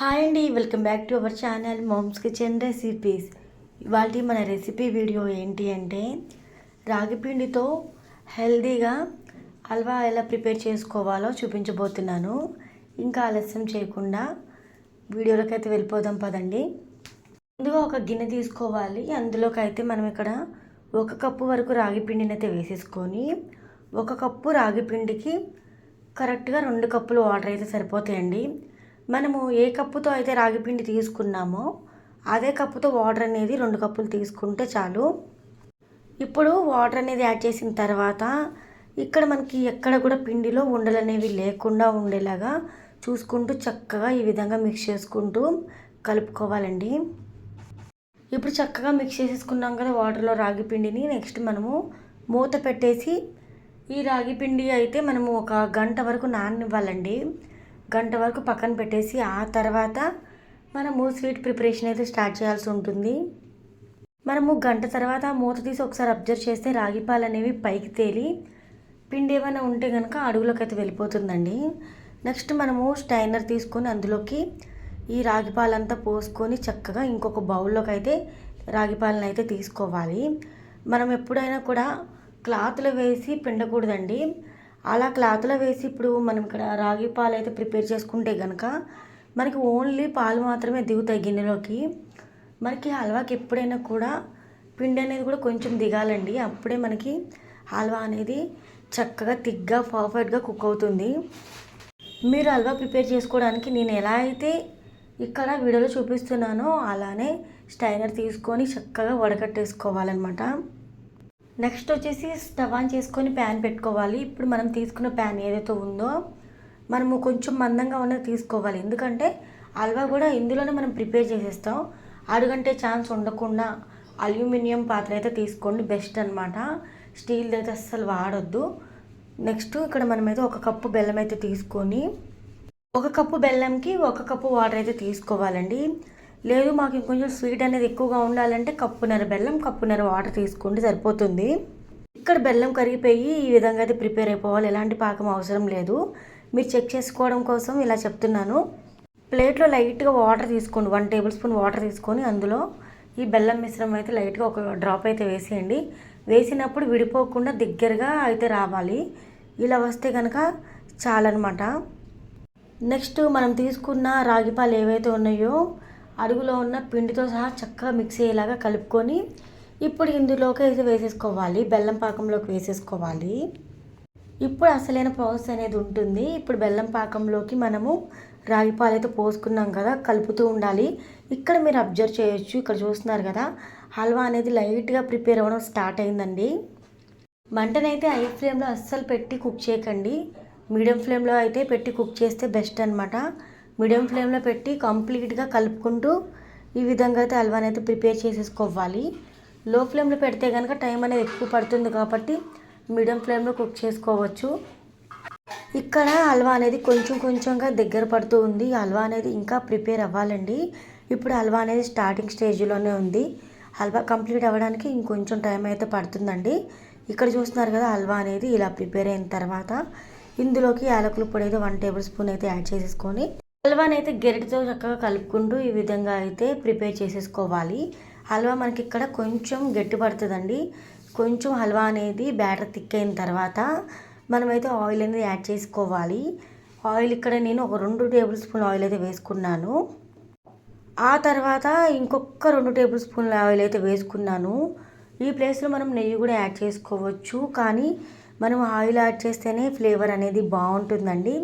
Hi అండి welcome back to our channel mom's kitchen recipes. ఇవాళ మన రెసిపీ వీడియో ఏంటి అంటే రాగి పిండితో హెల్దీగా హల్వా ఎలా ప్రిపేర్ చేసుకోవాలో చూపించబోతున్నాను. ఇంకా ఆలస్యం చేయకుండా వీడియోలోకి అయితే వెళ్ళిపోదాం పదండి. ముందుగా ఒక గిన్నె తీసుకోవాలి. అందులోకి అయితే మనం ఇక్కడ ఒక కప్పు వరకు రాగిపిండిని అయితే వేసేసుకొని ఒక కప్పు రాగి పిండికి కరెక్ట్గా రెండు కప్పులు వాటర్ అయితే సరిపోతాయండి. మనము ఏ కప్పుతో అయితే రాగిపిండి తీసుకున్నామో అదే కప్పుతో వాటర్ అనేది రెండు కప్పులు తీసుకుంటే చాలు. ఇప్పుడు వాటర్ అనేది యాడ్ చేసిన తర్వాత ఇక్కడ మనకి ఎక్కడ కూడా పిండిలో ఉండలు అనేవి లేకుండా ఉండేలాగా చూసుకుంటూ చక్కగా ఈ విధంగా మిక్స్ చేసుకుంటూ కలుపుకోవాలండి. ఇప్పుడు చక్కగా మిక్స్ చేసేసుకున్నాం కదా వాటర్లో రాగి పిండిని. నెక్స్ట్ మనము మూత పెట్టేసి ఈ రాగి పిండి అయితే మనము ఒక గంట వరకు నాననివ్వాలండి. గంట వరకు పక్కన పెట్టేసి ఆ తర్వాత మనము స్వీట్ ప్రిపరేషన్ అయితే స్టార్ట్ చేయాల్సి ఉంటుంది. మనము గంట తర్వాత మూత తీసి ఒకసారి అబ్జర్వ్ చేస్తే రాగిపాలు అనేవి పైకి తేలి పిండి ఏమైనా ఉంటే కనుక అడుగులోకి అయితే వెళ్ళిపోతుందండి. నెక్స్ట్ మనము స్టైనర్ తీసుకొని అందులోకి ఈ రాగిపాలంతా పోసుకొని చక్కగా ఇంకొక బౌల్లోకి అయితే రాగిపాలను అయితే తీసుకోవాలి. మనం ఎప్పుడైనా కూడా క్లాత్లో వేసి పిండకూడదండి. అలా క్లాత్లో వేసి ఇప్పుడు మనం ఇక్కడ రాగి పాలు అయితే ప్రిపేర్ చేసుకుంటే కనుక మనకి ఓన్లీ పాలు మాత్రమే దిగుతాయి గిన్నెలోకి. మనకి హల్వాకి ఎప్పుడైనా కూడా పిండి అనేది కూడా కొంచెం దిగాలండి. అప్పుడే మనకి హల్వా అనేది చక్కగా తిగ్గా పర్ఫెక్ట్గా కుక్ అవుతుంది. మీరు హల్వా ప్రిపేర్ చేసుకోవడానికి నేను ఎలా అయితే ఇక్కడ వీడియోలో చూపిస్తున్నానో అలానే స్టైనర్ తీసుకొని చక్కగా వడకట్టేసుకోవాలన్నమాట. నెక్స్ట్ వచ్చేసి స్టవ్ ఆన్ చేసుకొని ప్యాన్ పెట్టుకోవాలి. ఇప్పుడు మనం తీసుకున్న ప్యాన్ ఏదైతే ఉందో మనము కొంచెం మందంగా ఉన్నది తీసుకోవాలి. ఎందుకంటే హల్వా కూడా ఇందులోనే మనం ప్రిపేర్ చేసేస్తాం. అడుగంటే ఛాన్స్ ఉండకుండా అల్యూమినియం పాత్ర అయితే తీసుకోండి. బెస్ట్ అనమాట స్టీల్ అయితే అస్సలు వాడొద్దు. నెక్స్ట్ ఇక్కడ మనమైతే ఒక కప్పు బెల్లం అయితే తీసుకొని ఒక కప్పు బెల్లంకి ఒక కప్పు వాటర్ అయితే తీసుకోవాలండి. లేదు మాకు ఇంకొంచెం స్వీట్ అనేది ఎక్కువగా ఉండాలంటే కప్పున్నర బెల్లం కప్పున్నర వాటర్ తీసుకుంటే సరిపోతుంది. ఇక్కడ బెల్లం కరిగిపోయి ఈ విధంగా అయితే ప్రిపేర్ అయిపోవాలి. ఎలాంటి పాకం అవసరం లేదు. మీరు చెక్ చేసుకోవడం కోసం ఇలా చెప్తున్నాను. ప్లేట్లో లైట్గా వాటర్ తీసుకోండి. వన్ టేబుల్ స్పూన్ వాటర్ తీసుకొని అందులో ఈ బెల్లం మిశ్రమం అయితే లైట్గా ఒక డ్రాప్ అయితే వేసేయండి. వేసినప్పుడు విడిపోకుండా దగ్గరగా అయితే రావాలి. ఇలా వస్తే కనుక చాలన్నమాట. నెక్స్ట్ మనం తీసుకున్న రాగి పాలు ఏవైతే ఉన్నాయో అడుగులో ఉన్న పిండితో సహా చక్కగా మిక్స్ అయ్యేలాగా కలుపుకొని ఇప్పుడు ఇందులోకి అయితే వేసేసుకోవాలి. బెల్లం పాకంలోకి వేసేసుకోవాలి. ఇప్పుడు అసలైన ప్రాసెస్ అనేది ఉంటుంది. ఇప్పుడు బెల్లం పాకంలోకి మనము రాగి పాలు అయితే పోసుకున్నాం కదా కలుపుతూ ఉండాలి. ఇక్కడ మీరు అబ్జర్వ్ చేయొచ్చు. ఇక్కడ చూస్తున్నారు కదా హల్వా అనేది లైట్గా ప్రిపేర్ అవ్వడం స్టార్ట్ అయిందండి. మంటనైతే హై ఫ్లేమ్లో అస్సలు పెట్టి కుక్ చేయకండి. మీడియం ఫ్లేమ్లో అయితే పెట్టి కుక్ చేస్తే బెస్ట్ అనమాట మీడియం ఫ్లేమ్లో పెట్టి కంప్లీట్గా కలుపుకుంటూ ఈ విధంగా అయితే హల్వా అయితే ప్రిపేర్ చేసేసుకోవాలి. లో ఫ్లేమ్లో పెడితే కనుక టైం అనేది ఎక్కువ పడుతుంది కాబట్టి మీడియం ఫ్లేమ్లో కుక్ చేసుకోవచ్చు. ఇక్కడ హల్వా అనేది కొంచెం కొంచెంగా దగ్గర పడుతూ ఉంది. హల్వా అనేది ఇంకా ప్రిపేర్ అవ్వాలండి. ఇప్పుడు హల్వా అనేది స్టార్టింగ్ స్టేజ్లోనే ఉంది. హల్వా కంప్లీట్ అవ్వడానికి ఇంకొంచెం టైం అయితే పడుతుందండి. ఇక్కడ చూస్తున్నారు కదా హల్వా అనేది ఇలా ప్రిపేర్ అయిన తర్వాత ఇందులోకి యాలకుల పొడి అయితే వన్ టేబుల్ స్పూన్ అయితే యాడ్ చేసేసుకొని హల్వాని అయితే గెరటితో చక్కగా కలుపుకుంటూ ఈ విధంగా అయితే ప్రిపేర్ చేసేసుకోవాలి. హల్వా మనకి ఇక్కడ కొంచెం గట్టి పడుతుందండి. కొంచెం హల్వా అనేది బ్యాటర్ థిక్ అయిన తర్వాత మనమైతే ఆయిల్ అనేది యాడ్ చేసుకోవాలి. ఆయిల్ ఇక్కడ నేను ఒక రెండు టేబుల్ స్పూన్ ఆయిల్ అయితే వేసుకున్నాను. ఆ తర్వాత ఇంకొక రెండు టేబుల్ స్పూన్ల ఆయిల్ అయితే వేసుకున్నాను. ఈ ప్లేస్లో మనం నెయ్యి కూడా యాడ్ చేసుకోవచ్చు. కానీ మనం ఆయిల్ యాడ్ చేస్తేనే ఫ్లేవర్ అనేది బాగుంటుందండి.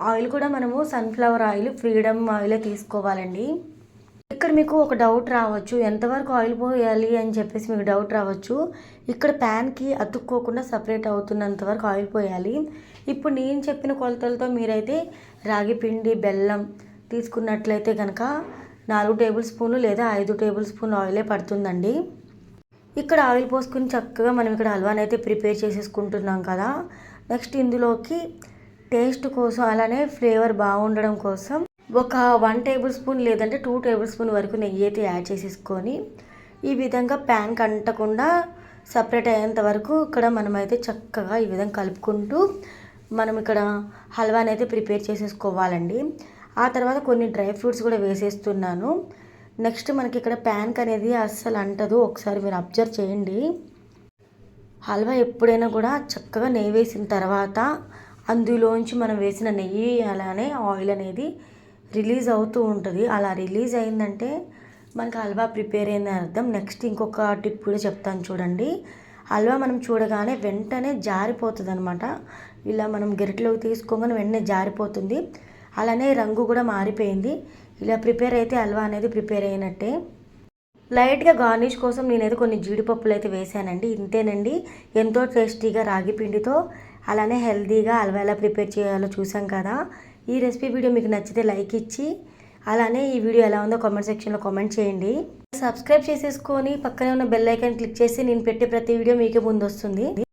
ఆయిల్ కూడా మనము సన్ఫ్లవర్ ఆయిల్ ఫ్రీడమ్ ఆయిలే తీసుకోవాలండి. ఇక్కడ మీకు ఒక డౌట్ రావచ్చు ఎంతవరకు ఆయిల్ పోయాలి అని చెప్పేసి మీకు డౌట్ రావచ్చు. ఇక్కడ ప్యాన్కి అతుక్కోకుండా సపరేట్ అవుతున్నంత వరకు ఆయిల్ పోయాలి. ఇప్పుడు నేను చెప్పిన కొలతలతో మీరైతే రాగి పిండి బెల్లం తీసుకున్నట్లయితే కనుక నాలుగు టేబుల్ స్పూన్లు లేదా ఐదు టేబుల్ స్పూన్ ఆయిలే పడుతుందండి. ఇక్కడ ఆయిల్ పోసుకుని చక్కగా మనం ఇక్కడ హల్వాని అయితే ప్రిపేర్ చేసేసుకుంటున్నాం కదా. నెక్స్ట్ ఇందులోకి టేస్ట్ కోసం అలానే ఫ్లేవర్ బాగుండడం కోసం ఒక వన్ టేబుల్ స్పూన్ లేదంటే టూ టేబుల్ స్పూన్ వరకు నెయ్యి అయితే యాడ్ చేసేసుకొని ఈ విధంగా ప్యాన్కి అంటకుండా సపరేట్ అయ్యేంత వరకు ఇక్కడ మనమైతే చక్కగా ఈ విధంగా కలుపుకుంటూ మనం ఇక్కడ హల్వాని అయితే ప్రిపేర్ చేసేసుకోవాలండి. ఆ తర్వాత కొన్ని డ్రై ఫ్రూట్స్ కూడా వేసేస్తున్నాను. నెక్స్ట్ మనకి ఇక్కడ ప్యాన్క్ అనేది అస్సలు అంటదు. ఒకసారి మీరు అబ్జర్వ్ చేయండి. హల్వా ఎప్పుడైనా కూడా చక్కగా నెయ్యి వేసిన తర్వాత అందులోంచి మనం వేసిన నెయ్యి అలానే ఆయిల్ అనేది రిలీజ్ అవుతూ ఉంటుంది. అలా రిలీజ్ అయిందంటే మనకి హల్వా ప్రిపేర్ అయిందని అర్థం. నెక్స్ట్ ఇంకొక టిప్ కూడా చెప్తాను చూడండి. హల్వా మనం చూడగానే వెంటనే జారిపోతుంది అనమాట ఇలా మనం గరిటలోకి తీసుకోగానే వెంటనే జారిపోతుంది. అలానే రంగు కూడా మారిపోయింది. ఇలా ప్రిపేర్ అయితే హల్వా అనేది ప్రిపేర్ అయినట్టే. లైట్గా గార్నిష్ కోసం నేనైతే కొన్ని జీడిపప్పులు అయితే వేసానండి. ఇంతేనండి. ఎంతో టేస్టీగా రాగి పిండితో అలానే హెల్తీగా హల్వా ఎలా ప్రిపేర్ చేయాలో చూసాం కదా. ఈ రెసిపీ వీడియో మీకు నచ్చితే లైక్ ఇచ్చి అలానే ఈ వీడియో ఎలా ఉందో కామెంట్ సెక్షన్లో కామెంట్ చేయండి. సబ్స్క్రైబ్ చేసేసుకొని పక్కనే ఉన్న బెల్ ఐకాన్ క్లిక్ చేసి నేను పెట్టే ప్రతి వీడియో మీకే ముందు వస్తుంది.